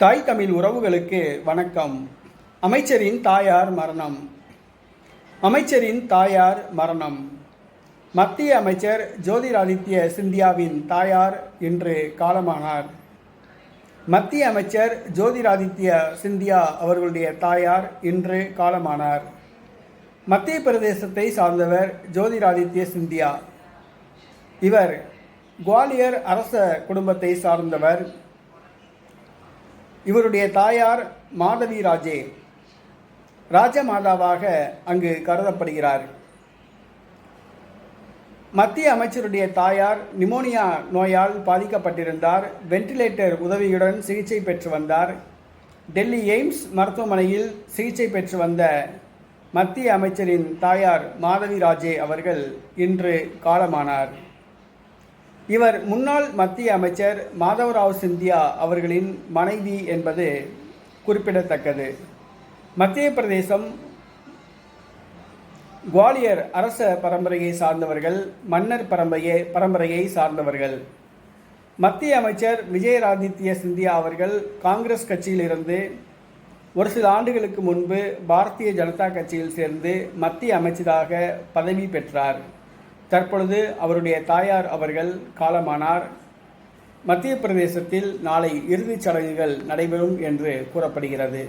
தாய் தமிழ் உறவுகளுக்கு வணக்கம். அமைச்சரின் தாயார் மரணம். அமைச்சரின் தாயார் மரணம். மத்திய அமைச்சர் ஜோதிராதித்ய சிந்தியாவின் தாயார் இன்று காலமானார். மத்திய அமைச்சர் ஜோதிராதித்ய சிந்தியா அவர்களுடைய தாயார் இன்று காலமானார். மத்திய பிரதேசத்தை சார்ந்தவர் ஜோதிராதித்ய சிந்தியா. இவர் குவாலியர் அரச குடும்பத்தை சார்ந்தவர். இவருடைய தாயார் மாதவி ராஜே. ராஜமாதாவாக அங்கு கருதப்படுகிறார். மத்திய அமைச்சருடைய தாயார் நிமோனியா நோயால் பாதிக்கப்பட்டிருந்தார். வென்டிலேட்டர் உதவியுடன் சிகிச்சை பெற்று வந்தார். டெல்லி எய்ம்ஸ் மருத்துவமனையில் சிகிச்சை பெற்று வந்த மத்திய அமைச்சரின் தாயார் மாதவி ராஜே அவர்கள் இன்று காலமானார். இவர் முன்னாள் மத்திய அமைச்சர் மாதவராவ் சிந்தியா அவர்களின் மனைவி என்பது குறிப்பிடத்தக்கது. மத்திய பிரதேசம் குவாலியர் அரச பரம்பரையை சார்ந்தவர்கள் மன்னர் பரம்பரையை பரம்பரையை சார்ந்தவர்கள். மத்திய அமைச்சர் விஜயராதித்ய சிந்தியா அவர்கள் காங்கிரஸ் கட்சியிலிருந்து ஒரு சில ஆண்டுகளுக்கு முன்பு பாரதிய ஜனதா கட்சியில் சேர்ந்து மத்திய அமைச்சராக பதவி பெற்றார். தற்பொழுது அவருடைய தாயார் அவர்கள் காலமானார். மத்திய பிரதேசத்தில் நாளை இறுதிச் சடங்குகள் நடைபெறும் என்று கூறப்படுகிறது.